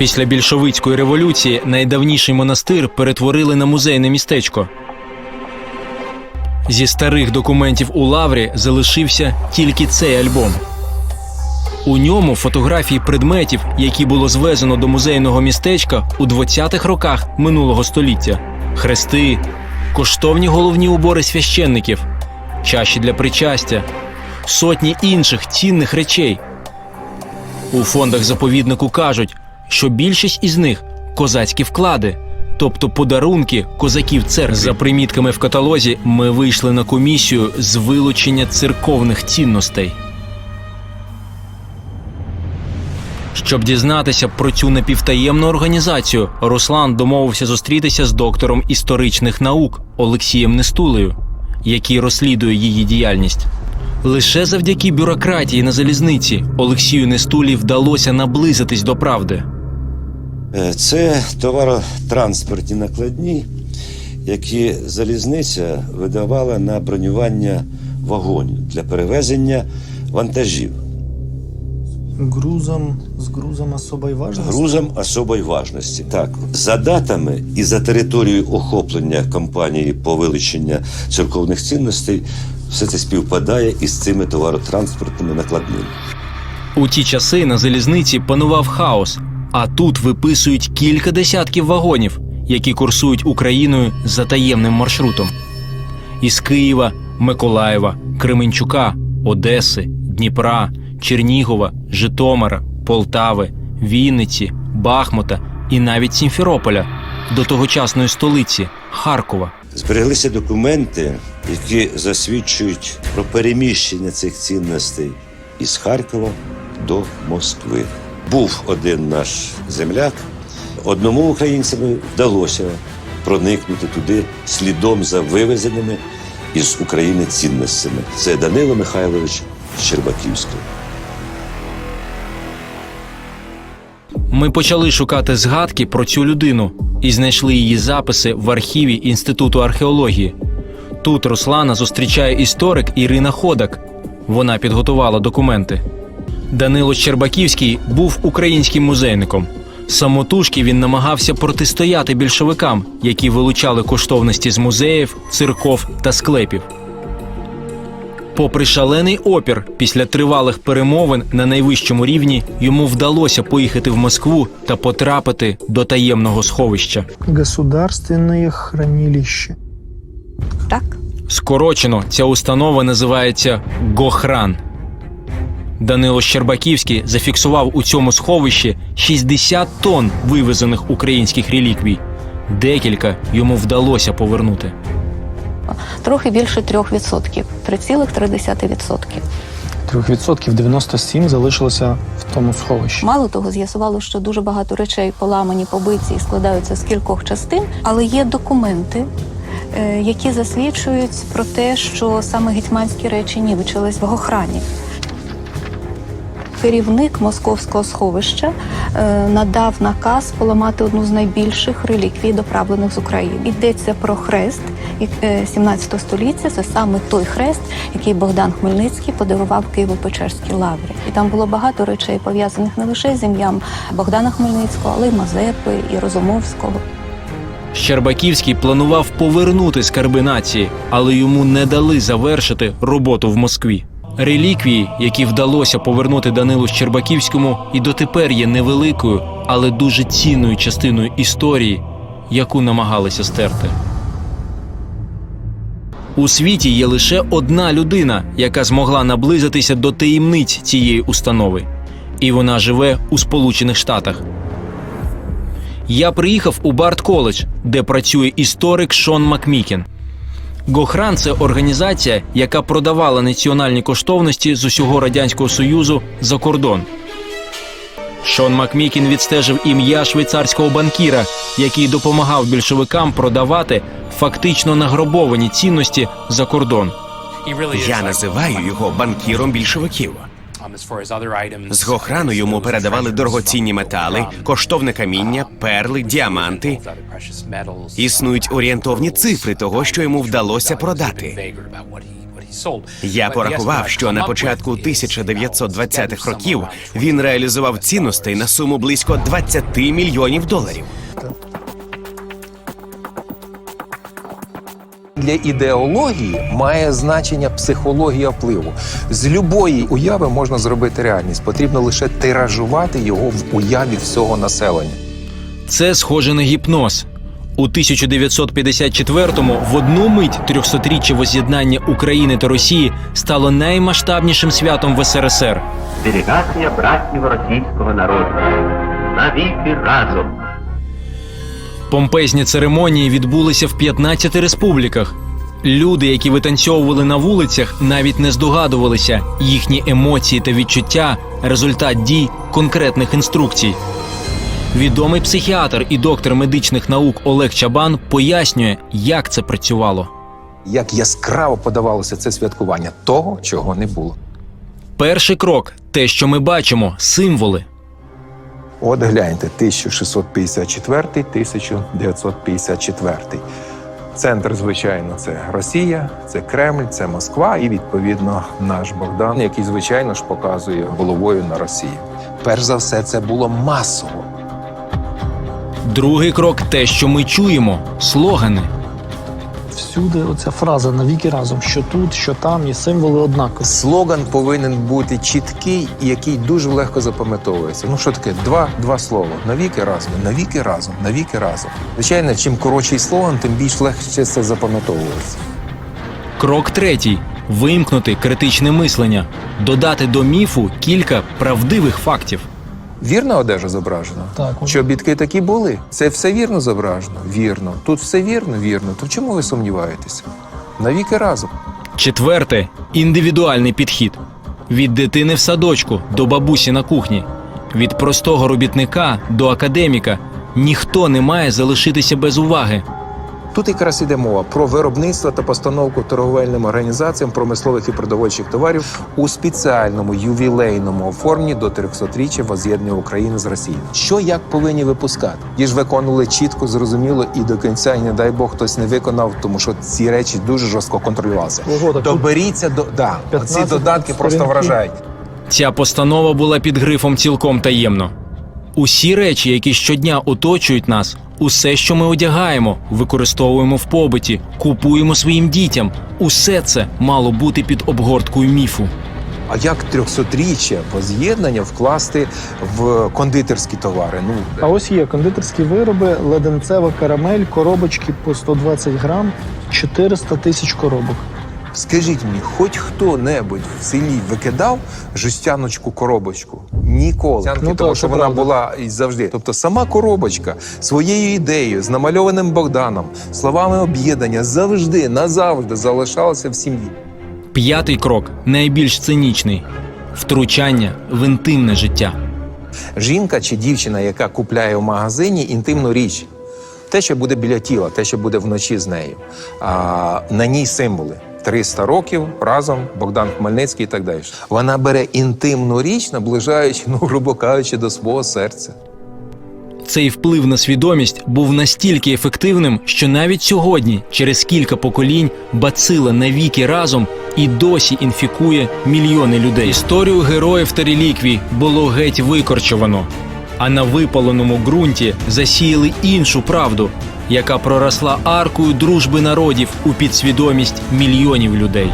Після більшовицької революції найдавніший монастир перетворили на музейне містечко. Зі старих документів у лаврі залишився тільки цей альбом. У ньому фотографії предметів, які було звезено до музейного містечка у 20-х роках минулого століття: хрести, коштовні головні убори священників, чаші для причастя, сотні інших цінних речей. У фондах заповіднику кажуть, що більшість із них козацькі вклади, тобто подарунки козаків церкви. За примітками в каталозі ми вийшли на комісію з вилучення церковних цінностей. Щоб дізнатися про цю напівтаємну організацію, Руслан домовився зустрітися з доктором історичних наук Олексієм Нестулею, який розслідує її діяльність. Лише завдяки бюрократії на залізниці Олексію Нестулі вдалося наблизитись до правди. Е, Це товаротранспортні накладні, які залізниця видавала на бронювання вагонів для перевезення вантажів Грузом з грузом особої важності. грузом особої важності. Так, за датами і за територією охоплення компанії по вилученню церковних цінностей, все це співпадає із цими товаротранспортними накладними. У ті часи на залізниці панував хаос, а тут виписують кілька десятків вагонів, які курсують Україною за таємним маршрутом. Із Києва, Миколаєва, Кременчука, Одеси, Дніпра, Чернігова, Житомира, Полтави, Вінниці, Бахмута і навіть Сімферополя до тогочасної столиці Харкова. Збереглися документи, які засвідчують про переміщення цих цінностей із Харкова до Москви. Був один наш земляк. Одному українцеві вдалося проникнути туди слідом за вивезеними із України цінностями. Це Данило Михайлович Щербаківський. Ми почали шукати згадки про цю людину і знайшли її записи в архіві Інституту археології. Тут Руслана зустрічає історик Ірина Ходак. Вона підготувала документи. Данило Щербаківський був українським музейником. Самотужки він намагався протистояти більшовикам, які вилучали коштовності з музеїв, церков та склепів. Попри шалений опір, після тривалих перемовин на найвищому рівні йому вдалося поїхати в Москву та потрапити до таємного сховища. Государственне хранилище. Так, Скорочено ця установа називається Гохран. Данило Щербаківський зафіксував у цьому сховищі 60 тонн вивезених українських реліквій. Декілька йому вдалося повернути. трохи більше 3%, 3,3%. 3% 97 залишилося в тому сховищі. Мало того, з'ясувало, що дуже багато речей поламані, побиті і складаються з кількох частин, але є документи, е, які засвідчують про те, що саме гетьманські речі нівечились в охрані. Керівник московського сховища е, надав наказ поламати одну з найбільших реліквій, доправлених з України. Йдеться про хрест е, 17 століття. Це саме той хрест, який Богдан Хмельницький подарував Києво-Печерській лаврі. І там було багато речей пов'язаних не лише з ім'ям Богдана Хмельницького, але й Мазепи, і Розумовського. Щербаківський планував повернути скарби нації, але йому не дали завершити роботу в Москві. Реліквії, які вдалося повернути Данилу Щербаківському, і дотепер є невеликою, але дуже цінною частиною історії, яку намагалися стерти. У світі є лише одна людина, яка змогла наблизитися до таємниць цієї установи, і вона живе у Сполучених Штатах. Я приїхав у Барт коледж, де працює історик Шон Макмікен. Гохран це організація, яка продавала національні коштовності з усього радянського союзу за кордон. Шон Макмікін відстежив ім'я швейцарського банкіра, який допомагав більшовикам продавати фактично награбовані цінності за кордон. Я називаю його банкіром більшовиків. З Гохрану йому передавали дорогоцінні метали, коштовне каміння, перли, діаманти. Існують орієнтовні цифри того, що йому вдалося продати. Я порахував, що на початку 1920-х років він реалізував цінностей на суму близько 20 мільйонів доларів. Для ідеології має значення психологія впливу. З любої уяви можна зробити реальність. Потрібно лише тиражувати його в уяві всього населення. Це схоже на гіпноз. У 1954-му в одну мить 300-річчя воз'єднання України та Росії стало наймасштабнішим святом в СРСР. Делегація братнього російського народу. Навіки разом. Помпезні церемонії відбулися в 15 республіках. Люди, які витанцьовували на вулицях, навіть не здогадувалися, їхні емоції та відчуття результат дій конкретних інструкцій. Відомий психіатр і доктор медичних наук Олег Чабан пояснює, як це працювало. Як яскраво подавалося це святкування того, чого не було. Перший крок те, що ми бачимо, символи. От гляньте, 1654, 1954. Центр, звичайно, це Росія, це Кремль, це Москва і відповідно наш Богдан, який, звичайно ж, показує головою на Росію. Перш за все, це було масово. Другий крок те, що ми чуємо слогани. Всюди оця фраза навіки разом, що тут, що там, і символи однакові. Слоган повинен бути чіткий і який дуже легко запам'ятовується. Ну що таке? Два, два слова. Навіки разом, навіки разом, навіки разом. Звичайно, чим коротший слоган, тим більш легше це запам'ятовується. Крок третій вимкнути критичне мислення, додати до міфу кілька правдивих фактів. Вірна одежа зображена? Так. Чобітки такі були. Це все вірно зображено? Вірно. Тут все вірно, вірно. То чому ви сумніваєтеся? Навіки разом. Четверте індивідуальний підхід від дитини в садочку до бабусі на кухні, від простого робітника до академіка. Ніхто не має залишитися без уваги. Тут якраз іде мова про виробництво та постановку торговельним організаціям промислових і продовольчих товарів у спеціальному ювілейному оформленні до 300-річчя воз'єднання України з Росією. Що як повинні випускати? Ті ж виконували чітко, зрозуміло і до кінця, і не дай Бог хтось не виконав, тому що ці речі дуже жорстко контролювалися. Ого, Доберіться до да, ці 15 додатки просто вражають. Ця постанова була під грифом цілком таємно. Усі речі, які щодня оточують нас, усе, що ми одягаємо, використовуємо в побуті, купуємо своїм дітям, усе це мало бути під обгорткою міфу. А як 300-річчя воз'єднання вкласти в кондитерські товари? Ну А ось є кондитерські вироби, леденцева карамель, коробочки по 120 грам, 400 тисяч коробок. Скажіть мені, хоч хто-небудь в селі викидав жестяночку коробочку? Ніколи. Ну, тому так, що вона правда. була і завжди. Тобто сама коробочка своєю ідеєю, з намальованим Богданом, словами об'єднання завжди, назавжди залишалася в сім'ї. П'ятий крок найбільш цинічний втручання в інтимне життя. Жінка чи дівчина, яка купляє в магазині інтимну річ, те, що буде біля тіла, те, що буде вночі з нею, а, на ній символи. 300 років разом Богдан Хмельницький і так далі. Вона бере інтимну річ, наближаючи, ну грубо кажучи, до свого серця. Цей вплив на свідомість був настільки ефективним, що навіть сьогодні, через кілька поколінь, бацила навіки разом і досі інфікує мільйони людей. Історію героїв та реліквій було геть викорчовано, а на випаленому ґрунті засіяли іншу правду, яка проросла аркою дружби народів у підсвідомість мільйонів людей.